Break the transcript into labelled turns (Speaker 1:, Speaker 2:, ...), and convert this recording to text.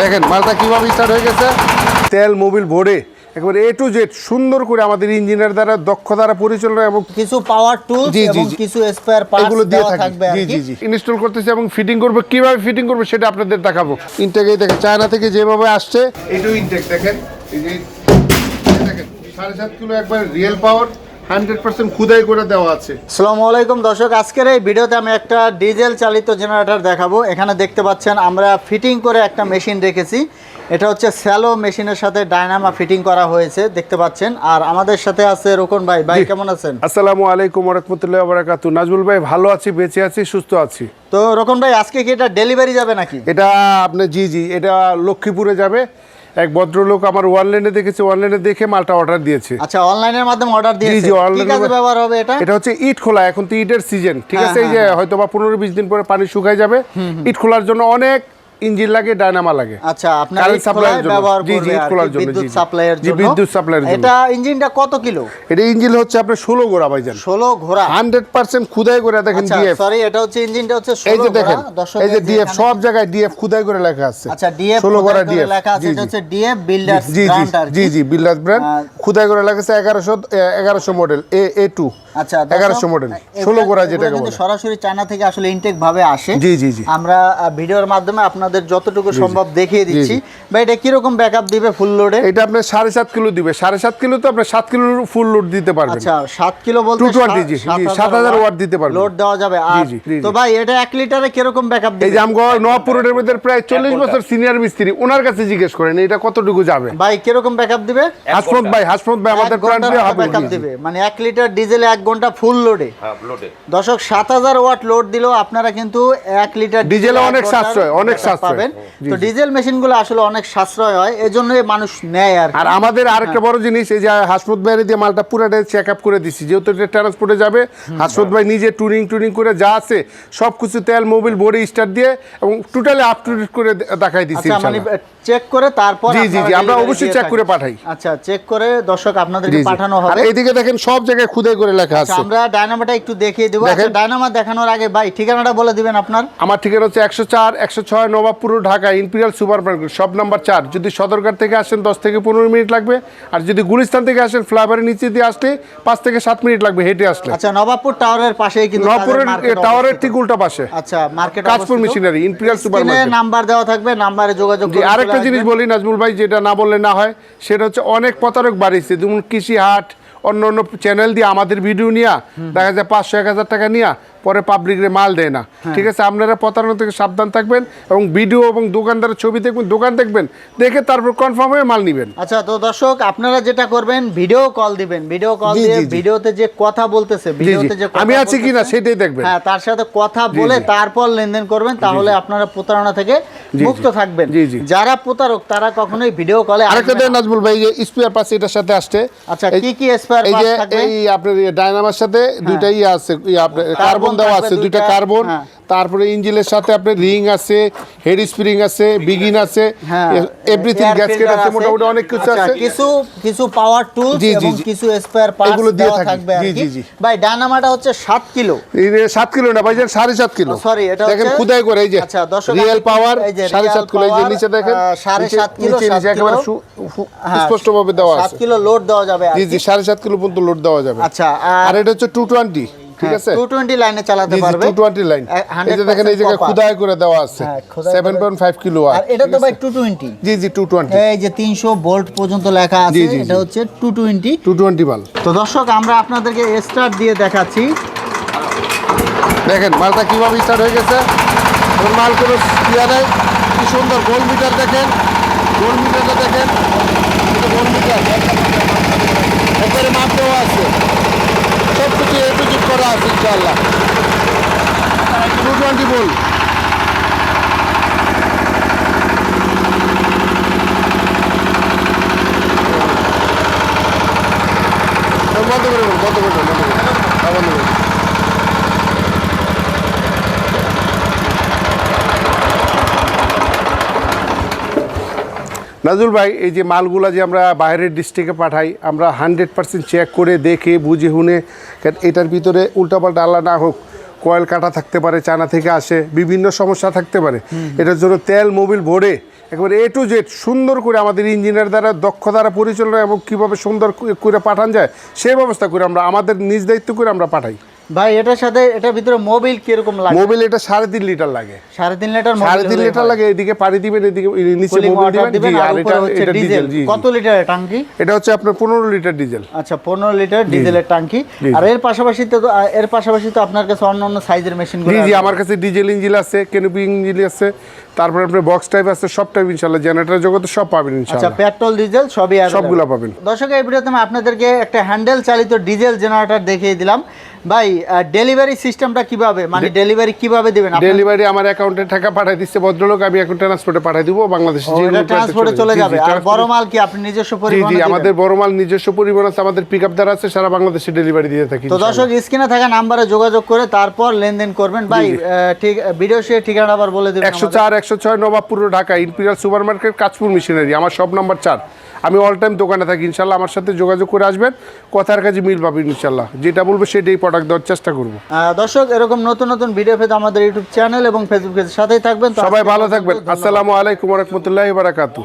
Speaker 1: দেখেন মালটা কীভাবে স্টার্ট হয়ে গেছে? তেল মোবিল ভরে একবার এ টু জেড সুন্দর করে আমাদের ইঞ্জিনিয়ার দ্বারা দক্ষ দ্বারা পরিচালনা এবং
Speaker 2: কিছু পাওয়ার টুল
Speaker 1: জি,
Speaker 2: এবং কিছু স্পেয়ার পার্টস
Speaker 1: এগুলো দিয়ে
Speaker 2: থাকবে
Speaker 1: জি জি জি। ইনস্টল করতেছি এবং ফিটিং করব। কীভাবে ফিটিং করব সেটা আপনাদের দেখাবো। ইনটেক এই দেখেন চায়না থেকে যেভাবে আসছে এইটাও ইনটেক দেখেন। এই যে দেখেন সাড়ে সাত কিলো একবার রিয়েল পাওয়ার হান্ড্রেড পার্সেন্ট খুদাই করে দেওয়া আছে।
Speaker 2: আসসালামু আলাইকুম দর্শক আজকের এই ভিডিওতে আমি একটা ডিজেল চালিত জেনারেটর দেখাবো। এখানে দেখতে পাচ্ছেন আমরা ফিটিং করে একটা মেশিন রেখেছি। এটা হচ্ছে স্যালো মেশিনের সাথে ডায়নামা ফিটিং করা হয়েছে দেখতে পাচ্ছেন। আর আমাদের সাথে আছে রোকন ভাই। ভাই কেমন আছেন?
Speaker 1: আসসালামু আলাইকুম রহমতুল্লাহ বারাকাতু নাজমুল ভাই ভালো আছি বেঁচে আছি সুস্থ আছি।
Speaker 2: তো রোকন ভাই আজকে কি এটা ডেলিভারি যাবে নাকি?
Speaker 1: এটা আপনার জি জি এটা লক্ষ্মীপুরে যাবে। এক ভদ্রলোক আমার অনলাইনে দেখেছে অনলাইনে দেখে মালটা অর্ডার দিয়েছে।
Speaker 2: আচ্ছা অনলাইনের মাধ্যমে অর্ডার দিয়েছে।
Speaker 1: জি অনলাইনে
Speaker 2: ব্যবহার হবে এটা?
Speaker 1: এটা হচ্ছে ইট খোলা এখন তো ইটের সিজন ঠিক
Speaker 2: হ্যাঁ,
Speaker 1: আছে এই যে হয়তো বা পনেরো বিশ দিন পরে পানি শুকায় যাবে। ইট খোলার জন্য অনেক ইঞ্জিন লাগে ডায়নামা লাগে।
Speaker 2: আচ্ছা আপনার
Speaker 1: এর
Speaker 2: খোলায়
Speaker 1: জন্য। জি, জি, খোলার জন্য,
Speaker 2: বিদ্যুৎ। সাপ্লাইয়ের জন্য।
Speaker 1: বিদ্যুৎ এর জন্য।
Speaker 2: এটা ইঞ্জিনটা কত কিলো?
Speaker 1: এটা ইঞ্জিন হচ্ছে আপনার ষোলো গোড়া ভাইজান।
Speaker 2: ষোলো ঘোড়া।
Speaker 1: হান্ড্রেড পার্সেন্ট খুদাই করে দেখেন
Speaker 2: আচ্ছা
Speaker 1: ডিএফ।
Speaker 2: সরি এটা হচ্ছে ইঞ্জিনটা হচ্ছে
Speaker 1: এই
Speaker 2: 16
Speaker 1: যে দেখেন
Speaker 2: ঘোড়া।
Speaker 1: এই যে
Speaker 2: এই
Speaker 1: ডিএফ সব জায়গায় ডিএফ খুদাই করে লেখা আছে।
Speaker 2: আচ্ছা ডিএফ
Speaker 1: ষোলো গোড়া ডিএফ
Speaker 2: লেখা আছে এটা হচ্ছে ডিএফ বিল্ডার্স ব্র্যান্ড আর
Speaker 1: জি জি বিল্ডার্স ব্র্যান্ড। খুদাই করে লেগেছে এগারোশো এগারোশো মডেল এ এ টু
Speaker 2: আচ্ছা দর্শক,
Speaker 1: এগারোশো মডেল
Speaker 2: এগুলা-
Speaker 1: ষোলো গোড়া
Speaker 2: এগুলা
Speaker 1: যেটাকে
Speaker 2: কিন্তু
Speaker 1: বলে।
Speaker 2: সরাসরি চায়না থেকে আসলে ইনটেক ভাবে আসে
Speaker 1: জি, জি, জি।
Speaker 2: আমরা ভিডিওর মাধ্যমে আপনাদের যতটুকু সম্ভব দেখিয়ে দিচ্ছি। ভাই এটা কীরকম ব্যাকআপ দিবে ফুল লোডে
Speaker 1: এটা আপনার সাড়ে সাত কিলো দিবে। সাড়ে সাত কিলো তো আপনার সাত কিলো ফুল লোড দিতে পারবেন।
Speaker 2: আচ্ছা সাত কিলো বলতে
Speaker 1: 220 জি, জি, 7000 ওয়াট দিতে পারবে।
Speaker 2: লোড দেওয়া যাবে। আর তো ভাই এটা এক লিটারে কীরকম ব্যাকআপ
Speaker 1: এই
Speaker 2: দিবে?
Speaker 1: যে আমগো নবাবপুর রোডের মধ্যে প্রায় চল্লিশ বছর সিনিয়র মিস্ত্রি ওনার কাছে জিজ্ঞেস করেন এটা কতটুকু যাবে?
Speaker 2: ভাই কীরকম ব্যাকআপ দিবে?
Speaker 1: হাসমত ভাই হাসমত ভাই আমাদের প্রান্তীয়
Speaker 2: মতো
Speaker 1: হবে
Speaker 2: দিবে। মানে এক লিটার ডিজেলে এক ঘণ্টা ফুল লোডে দর্শক সাত হাজার ওয়াট লোড দিলেও আপনারা কিন্তু এক লিটার
Speaker 1: ডিজেলে অনেক সাশ্রয়, অনেক সাশ্রয়।
Speaker 2: পাবেন। তো ডিজেল মেশিনগুলো আসলে অনেক সাশ্রয় হয় এজন্যই মানুষ নেয় আর
Speaker 1: আর আমাদের আরেকটা বড় জিনিস এই যে হাসমত ভাইয়ের দিয়ে মালটা পুরাটা চেক আপ করে দিচ্ছি যেহেতু এটা ট্রান্সপোর্টে যাবে হাসমত ভাই নিজে টুরিং টুরিং করে যা আছে সব কিছু তেল মোবিল বডি স্টার্ট দিয়ে এবং টোটালি আপ টু ডেট করে দেখাই দিচ্ছি
Speaker 2: আচ্ছা মানে চেক করে তারপর
Speaker 1: জি, জি, জি, আমরা অবশ্যই
Speaker 2: থাকেন।
Speaker 1: করে পাঠাই।
Speaker 2: আচ্ছা চেক করে দর্শক আপনাদেরকে
Speaker 1: জি।
Speaker 2: পাঠানো
Speaker 1: আর
Speaker 2: হবে
Speaker 1: এইদিকে দেখেন সব জায়গায় খুদাই করে লেখা
Speaker 2: আচ্ছা,
Speaker 1: আছে।
Speaker 2: আমরা ডায়নামাটা একটু দেখিয়ে দেবো। আচ্ছা
Speaker 1: দেখেন।
Speaker 2: ডায়নামা দেখানোর আগে ভাই ঠিকানাটা বলে দিবেন আপনার।
Speaker 1: আমার ঠিকানা হচ্ছে একশো চার একশো ছয় Nawabpur Dhaka imperial super market সব নাম্বার চার। যদি সদরঘাট থেকে আসেন দশ থেকে পনেরো মিনিট লাগবে। আর যদি গুলিস্তান থেকে আসেন ফ্লাইওভারের নিচে দিয়ে আসলে পাঁচ থেকে সাত মিনিট লাগবে হেঁটে আসলে।
Speaker 2: আচ্ছা নবাবপুর টাওয়ারের কিন্তু
Speaker 1: নবাবপুরের টাওয়ারের ঠিক উল্টা পাশে।
Speaker 2: আচ্ছা market
Speaker 1: Kajpur machinery imperial super market
Speaker 2: number দেওয়া থাকবে নাম্বারে যোগাযোগ
Speaker 1: আরেকটা জিনিস বলি নাজমুল ভাই যেটা না বললে না হয় সেটা হচ্ছে অনেক প্রতারক বাড়িছে যেমন কৃষি হাট অন্য অন্য চ্যানেল দিয়ে আমাদের ভিডিও নিয়া দেখা যায় পাঁচশো এক হাজার টাকা নিয়া পরে পাবলিকরে মাল দেয় না।
Speaker 2: হ্যাঁ।
Speaker 1: ঠিক আছে আপনারা প্রতারণা থেকে সাবধান থাকবেন এবং ভিডিও এবং দোকানদারের ছবি দেখবেন দোকান দেখবেন দেখে তারপর কনফার্ম হয়ে মাল নেবেন।
Speaker 2: আচ্ছা তো দর্শক আপনারা যেটা করবেন ভিডিও কল দিবেন। ভিডিও কল দিয়ে। ভিডিওতে যে কথা বলতেছে ভিডিওতে যে
Speaker 1: আমি আছি কি না সেটাই দেখবেন।
Speaker 2: হ্যাঁ তার সাথে কথা বলে তারপর লেনদেন করবেন তাহলে আপনারা প্রতারণা থেকে মুক্ত থাকবেন। যারা প্রতারক তারা কখনোই ভিডিও কলে
Speaker 1: আরেকটা দেন নাজমুল ভাই যে স্পিয়ার পাশে এটার সাথে আসছে।
Speaker 2: আচ্ছা কি কি স্পেয়ার পার্টস থাকবে?
Speaker 1: এই আপনার ডায়নামার সাথে দুইটা ইয়ে আছে ইয়ে আপনার কার্বন দেওয়া আছে দুইটা কার্বন
Speaker 2: হ্যাঁ।
Speaker 1: তারপরে ইঞ্জিনের সাথে আপনার রিং আছে হেড স্প্রিং আছে বিগিন আছে এভরিথিং গ্যাসকেট আছে মোটামুটি অনেক কিছু
Speaker 2: আচ্ছা,
Speaker 1: আছে।
Speaker 2: কিছু কিছু পাওয়ার টুল এবং কিছু স্পেয়ার পার্টস
Speaker 1: এগুলো দিয়ে
Speaker 2: থাকবে
Speaker 1: জি, জি, জি।
Speaker 2: ভাই ডায়নামাটা হচ্ছে 7 কিলো।
Speaker 1: এই যে সাত কিলো না ভাইজান সাড়ে সাত কিলো।
Speaker 2: ও, sorry, এটা
Speaker 1: দেখেন
Speaker 2: হচ্ছে-
Speaker 1: খুদাই করে এই যে
Speaker 2: আচ্ছা,
Speaker 1: রিয়েল পাওয়ার
Speaker 2: এই যে
Speaker 1: সাড়ে
Speaker 2: real
Speaker 1: সাত কিলো এই যে নিচে দেখেন
Speaker 2: আহ, সাড়ে
Speaker 1: নিচে-
Speaker 2: সাত কিলো,
Speaker 1: নিচে একেবারে
Speaker 2: হ্যাঁ,
Speaker 1: স্পষ্টভাবে দেওয়া
Speaker 2: সাত
Speaker 1: আছে।
Speaker 2: কিলো লোড দেওয়া যাবে
Speaker 1: জি জি
Speaker 2: কি।
Speaker 1: সাড়ে সাত কিলো পর্যন্ত লোড দেওয়া যাবে।
Speaker 2: আচ্ছা
Speaker 1: আর এটা হচ্ছে টু টোয়েন্টি ঠিক আছে?
Speaker 2: 220 লাইনে চালাতে পারবে।
Speaker 1: টু টোয়েন্টি লাইন এই যে দেখেন এই
Speaker 2: 100%
Speaker 1: জায়গায়
Speaker 2: copper।
Speaker 1: করে দেওয়া আছে।
Speaker 2: হ্যাঁ, খোদাই
Speaker 1: সেভেন
Speaker 2: করে-
Speaker 1: পয়েন্ট ফাইভ কিলো
Speaker 2: আর। এটা তো ভাই 220
Speaker 1: জি জি টু টোয়েন্টি
Speaker 2: এই যে 300 ভোল্ট পর্যন্ত লেখা আছে এটা। হচ্ছে 220
Speaker 1: টু টোয়েন্টি মাল।
Speaker 2: তো দর্শক আমরা আপনাদেরকে স্টার্ট দিয়ে দেখাচ্ছি।
Speaker 1: দেখেন মালটা কীভাবে স্টার্ট হয়ে গেছে? মাল কোনো ইয়া নেই? কি সুন্দর গোল মিটার দেখেন। গোল মিটারটা দেখেন এটা গোল মিটার একবারে মাপ দেওয়া আছে সব কিছু এ ইনশাআল্লাহ। টু টোয়েন্টি বল বন্ধ করে বল বন্ধ করে বল, বন্ধ করে বল। হ্যাঁ, বন্ধ করে বল। নাজুল ভাই এই যে মালগুলা যে আমরা বাইরের ডিস্ট্রিক্টে পাঠাই আমরা হান্ড্রেড পার্সেন্ট চেক করে দেখে বুঝে শুনে এটার ভিতরে উল্টাপাল্টা আল্লাহ না হোক কয়েল কাটা থাকতে পারে চানা থেকে আসে বিভিন্ন সমস্যা থাকতে পারে। এটার জন্য তেল মোবিল ভরে একেবারে এ টু জেড সুন্দর করে আমাদের ইঞ্জিনিয়ার দ্বারা দক্ষ দ্বারা পরিচালনা এবং কীভাবে সুন্দর করে পাঠান যায় সেই ব্যবস্থা করে আমরা আমাদের নিজ দায়িত্ব করে আমরা পাঠাই।
Speaker 2: ভাই এটার সাথে এটার ভিতরে মোবিল কীরকম লাগে?
Speaker 1: মোবিল এটা সাড়ে তিন লিটার লাগে।
Speaker 2: সাড়ে তিন লিটার
Speaker 1: সাড়ে তিন লিটার লাগে এদিকে পানি দিবেন এদিকে নিচে মোবিল দিবেন
Speaker 2: আর
Speaker 1: এটা
Speaker 2: হচ্ছে
Speaker 1: এটা
Speaker 2: ডিজেল। কত লিটার টাঙ্কি
Speaker 1: এটা হচ্ছে আপনার পনেরো লিটার ডিজেল।
Speaker 2: আচ্ছা পনেরো লিটার ডিজেলের টাঙ্কি
Speaker 1: জি।
Speaker 2: আর এর পাশাপাশি তো এর পাশাপাশি তো আপনার কাছে অন্য অন্য সাইজের মেশিন
Speaker 1: জি জি আমার কাছে ডিজেল ইঞ্জিন আছে কেনোপি ইঞ্জিন আছে তারপরে আপনার বক্স টাইপ আছে সব টাইপ ইনশাল্লাহ জেনারেটর জগতে সব পাবেন
Speaker 2: আচ্ছা পেট্রোল ডিজেল সবই।
Speaker 1: সবগুলা পাবেন।
Speaker 2: দর্শক এই ভিডিওতে আমি আপনাদেরকে একটা হ্যান্ডেল চালিত ডিজেল জেনারেটর দেখিয়ে দিলাম। ভাই ডেলিভারি সিস্টেমটা কীভাবে? মানে ডেলিভারি কীভাবে দিবেন
Speaker 1: ডেলিভারি আমার অ্যাকাউন্টে টাকা পাঠাই দিচ্ছে ভদ্রলোক আমি এখন ট্রান্সপোর্টে পাঠাই দিব বাংলাদেশে
Speaker 2: ট্রান্সপোর্টে চলে যাবে। আর বড় মাল কি? আপনি নিজস্ব পরিবহন
Speaker 1: জি আমাদের বড় মাল নিজস্ব পরিবহন আছে আমাদের পিক আপ দ্বারা আছে সারা বাংলাদেশে ডেলিভারি দিয়ে থাকি
Speaker 2: তো দর্শক স্ক্রিনে থাকা নাম্বারে যোগাযোগ করে তারপর লেনদেন করবেন। ভাই ঠিক ভিডিও শেয়ার ঠিকানা আবার বলে দেবেন
Speaker 1: একশো
Speaker 2: আমাদের।
Speaker 1: চার একশো ছয় Nawabpur Dhaka imperial super market Kanchpur machinery আমার সব নাম্বার চার। আমি অল টাইম দোকানে থাকি ইনশাল্লাহ আমার সাথে যোগাযোগ করে আসবেন কথার কাছে মিল পাবেন ইনশাল্লাহ। যেটা বলব সেটাই প্রোডাক্ট দেওয়ার চেষ্টা করব।
Speaker 2: দর্শক এরকম নতুন নতুন ভিডিও পেতে আমাদের ইউটিউব চ্যানেল এবং ফেসবুকের সাথেই থাকবেন।
Speaker 1: সবাই ভালো থাকবেন। আসসালামু আলাইকুম রহমতুল্লাহ বারাকাতু